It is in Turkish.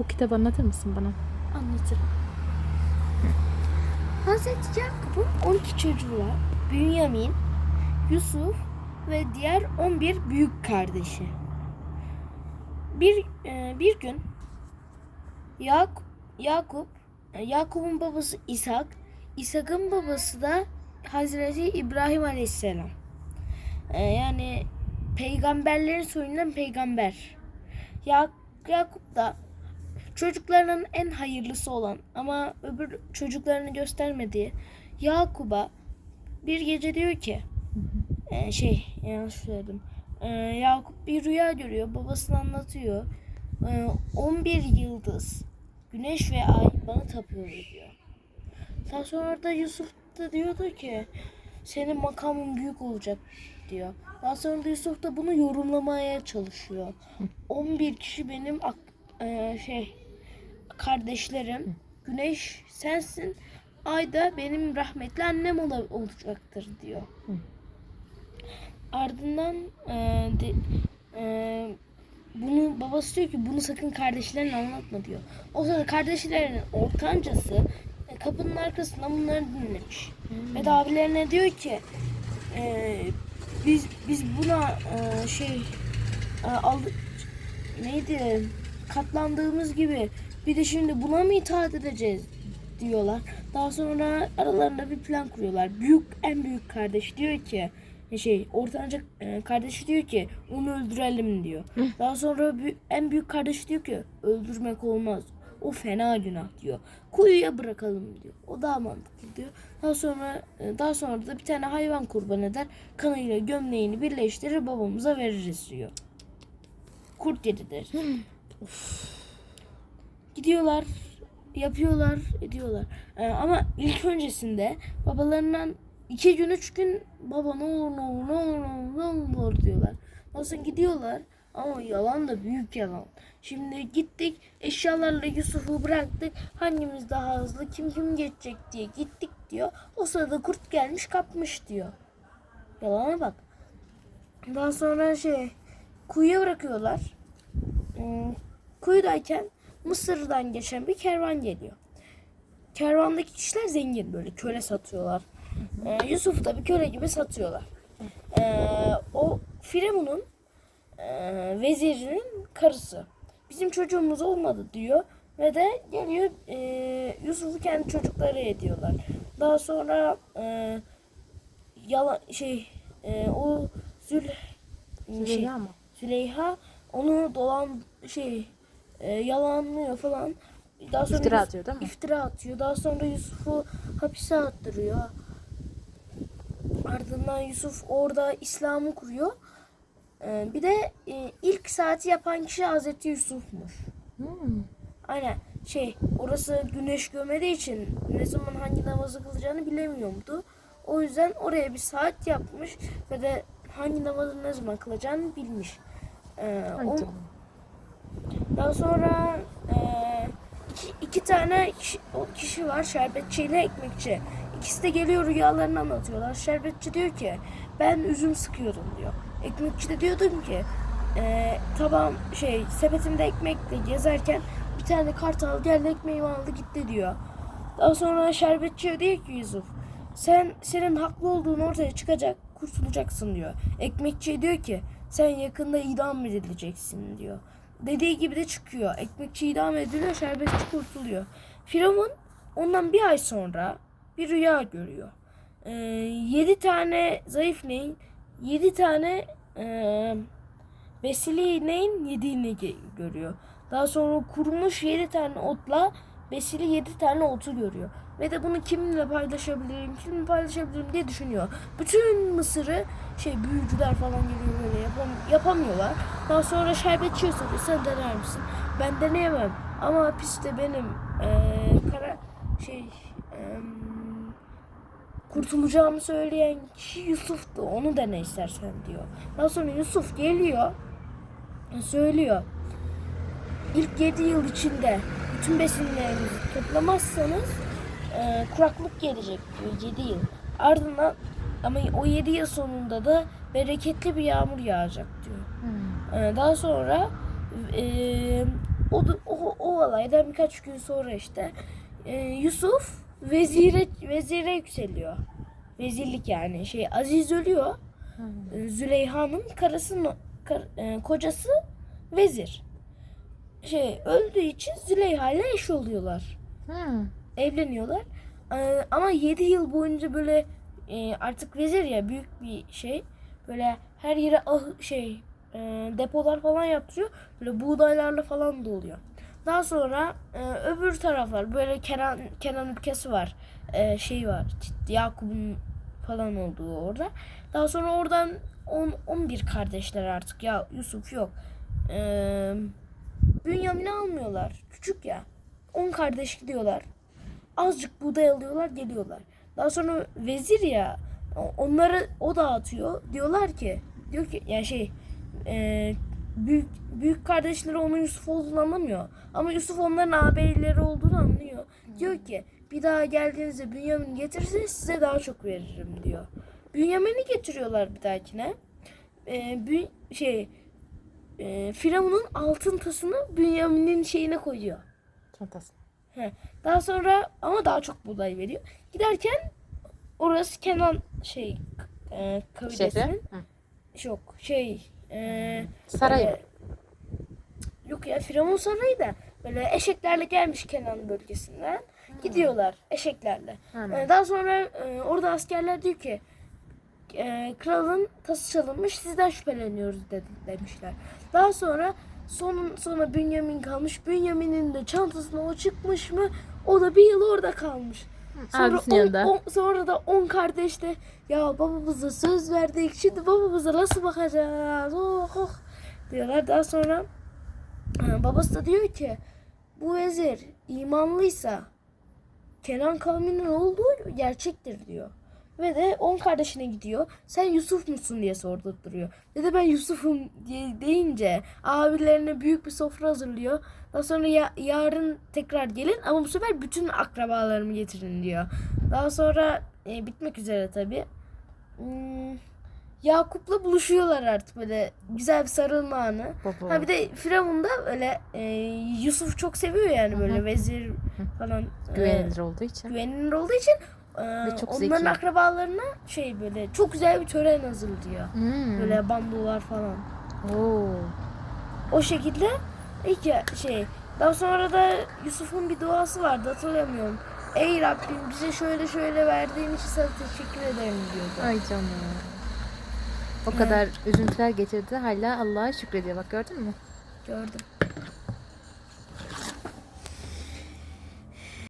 Bu kitabı anlatır mısın bana? Anlatırım. Hazreti Yakup'un 12 çocuğu var. Bünyamin, Yusuf ve diğer 11 büyük kardeşi. Bir e, bir gün Yakup Yakup e, Yakup'un babası İshak, İshak'ın babası da Hazreti İbrahim Aleyhisselam. E, yani peygamberlerin soyundan peygamber. Ya, Yakup da çocuklarının en hayırlısı olan ama öbür çocuklarını göstermediği Yakup'a bir gece diyor ki e, şey yanlış söyledim. E, Yakup bir rüya görüyor. Babasına anlatıyor. E, 11 yıldız, güneş ve ay bana tapıyor diyor. Daha sonra da Yusuf da diyordu ki senin makamın büyük olacak diyor. Daha sonra da Yusuf da bunu yorumlamaya çalışıyor. 11 kişi benim ak- e, şey kardeşlerim. Güneş sensin. Ay da benim rahmetli annem ola- olacaktır diyor. Ardından e, de- e, bunu babası diyor ki bunu sakın kardeşlerine anlatma diyor. O sırada kardeşlerinin ortancası e, kapının arkasından bunları dinlemiş. Ve de abilerine diyor ki e, biz biz buna e, şey e, aldı, neydi katlandığımız gibi bir de şimdi buna mı itaat edeceğiz diyorlar. Daha sonra aralarında bir plan kuruyorlar. Büyük en büyük kardeş diyor ki şey ortanca e, kardeşi diyor ki onu öldürelim diyor. Daha sonra en büyük kardeş diyor ki öldürmek olmaz. O fena günah diyor. Kuyuya bırakalım diyor. O daha mantıklı diyor. Daha sonra e, daha sonra da bir tane hayvan kurban eder. Kanıyla gömleğini birleştirir babamıza veririz diyor. Kurt Gidiyorlar, yapıyorlar, ediyorlar. Ee, ama ilk öncesinde babalarından iki gün, üç gün baba ne olur ne olur ne olur ne olur ne olur diyorlar. Nasıl gidiyorlar ama yalan da büyük yalan. Şimdi gittik eşyalarla Yusuf'u bıraktık. Hangimiz daha hızlı kim kim geçecek diye gittik diyor. O sırada kurt gelmiş kapmış diyor. Yalana bak. Daha sonra şey kuyuya bırakıyorlar. Kuyudayken Mısır'dan geçen bir kervan geliyor. Kervandaki kişiler zengin böyle köle satıyorlar. Ee, Yusuf da bir köle gibi satıyorlar. Ee, o Firavun'un e, vezirinin karısı. Bizim çocuğumuz olmadı diyor ve de geliyor e, Yusuf'u kendi çocukları ediyorlar. Daha sonra e, yalan şey e, o Zül şey, Züleyha mı? Züleyha onu dolan şey e, yalanlıyor falan. Daha sonra İftira Yus- atıyor değil mi? İftira atıyor. Daha sonra Yusuf'u hapise attırıyor. Ardından Yusuf orada İslam'ı kuruyor. E, bir de e, ilk saati yapan kişi Hazreti Yusuf'muş. Hmm. Aynen şey orası güneş gömediği için ne zaman hangi namazı kılacağını bilemiyordu. O yüzden oraya bir saat yapmış ve de hangi namazı ne zaman kılacağını bilmiş. Ee, Ay. Daha sonra e, iki, iki tane kişi, kişi var şerbetçi ile ekmekçi. İkisi de geliyor rüyalarını anlatıyorlar. Şerbetçi diyor ki ben üzüm sıkıyordum diyor. Ekmekçi de diyordum ki e, tabağım şey sepetimde ekmekle gezerken bir tane kartal geldi ekmeğimi aldı gitti diyor. Daha sonra şerbetçi diyor ki Yusuf sen senin haklı olduğun ortaya çıkacak kurtulacaksın diyor. Ekmekçi diyor ki sen yakında idam edileceksin diyor. Dediği gibi de çıkıyor. Ekmekçi idam ediliyor, şerbetçi kurtuluyor. Firavun ondan bir ay sonra bir rüya görüyor. Ee, yedi tane zayıf neyin, yedi tane e, besili ineğin yediğini görüyor. Daha sonra kurumuş yedi tane otla besili yedi tane otu görüyor. Ve de bunu kiminle paylaşabilirim, kiminle paylaşabilirim diye düşünüyor. Bütün Mısır'ı şey büyücüler falan geliyor böyle yapam- yapamıyorlar. Daha sonra şerbetçi soruyor sen dener misin? Ben deneyemem ama hapiste benim eee, kara şey eee, kurtulacağımı söyleyen kişi Yusuf'tu. Onu dene istersen diyor. Daha sonra Yusuf geliyor söylüyor. İlk 7 yıl içinde bütün besinlerinizi toplamazsanız e, kuraklık gelecek diyor 7 yıl. Ardından ama o 7 yıl sonunda da bereketli bir yağmur yağacak diyor. Hmm. E, daha sonra e, o, o, o olaydan birkaç gün sonra işte e, Yusuf vezire vezire yükseliyor. Vezirlik yani şey Aziz ölüyor. E, Züleyha'nın karısının kar- e, kocası vezir. Şey öldüğü için Züleyha ile eş oluyorlar. Hı. Evleniyorlar. E, ama 7 yıl boyunca böyle e, artık vezir ya büyük bir şey. Böyle her yere ah şey e, depolar falan yaptırıyor. Böyle buğdaylarla falan doluyor. Daha sonra e, öbür taraflar böyle Kenan Kenan ülkesi var. E, şey var. Yakup'un falan olduğu orada. Daha sonra oradan 10 11 kardeşler artık. Ya Yusuf yok. E, Bünyamin'i almıyorlar. Küçük ya. 10 kardeş gidiyorlar. Azıcık buğday alıyorlar, geliyorlar. Daha sonra vezir ya onları o dağıtıyor. Diyorlar ki diyor ki yani şey e, büyük büyük kardeşleri onun Yusuf olduğunu anlamıyor. Ama Yusuf onların ağabeyleri olduğunu anlıyor. Diyor ki bir daha geldiğinizde Bünyamin'i getirirseniz size daha çok veririm diyor. Bünyamin'i getiriyorlar bir dahakine. E, bü, şey e, Firavun'un altın tasını Bünyamin'in şeyine koyuyor. Çantası. He. Daha sonra ama daha çok buğday veriyor. Giderken orası Kenan şey e, kabilesinin yok şey e, Saray. böyle- yok ya Firavun sarayı da böyle eşeklerle gelmiş Kenan bölgesinden gidiyorlar eşeklerle. Aynen. E, daha sonra e, orada askerler diyor ki e, kralın tası çalınmış sizden şüpheleniyoruz dedi, demişler. Daha sonra sonun sonra Bünyamin kalmış. Bünyamin'in de çantasına o çıkmış mı o da bir yıl orada kalmış. Sonra, Abisinin on- yanında. on- sonra da on kardeş de ya babamıza söz verdik şimdi babamıza nasıl bakacağız oh, oh diyorlar. Daha sonra e, babası da diyor ki bu vezir imanlıysa Kenan kavminin olduğu gerçektir diyor. Ve de on kardeşine gidiyor. Sen Yusuf musun diye sordurtturuyor. Dedi ben Yusuf'um diye deyince abilerine büyük bir sofra hazırlıyor. Daha sonra ya, yarın tekrar gelin ama bu sefer bütün akrabalarımı getirin diyor. Daha sonra e, bitmek üzere tabi. Hmm, Yakup'la buluşuyorlar artık böyle güzel bir sarılma anı. Baba. Ha bir de Firavun da öyle e, Yusuf çok seviyor yani böyle Hı hı. vezir falan. e, Güvenilir olduğu için. güvenilir olduğu için e, Ve çok onların zeki. akrabalarına şey böyle çok güzel bir tören hazırlıyor. Hmm. Böyle bandolar falan. Oo. O şekilde ilk ya- şey daha sonra da Yusuf'un bir duası vardı hatırlamıyorum. Ey Rabbim bize şöyle şöyle verdiğin için sana teşekkür ederim diyordu. Ay canım. O kadar üzüntüler getirdi hala Allah'a şükrediyor. Bak gördün mü? Gördüm.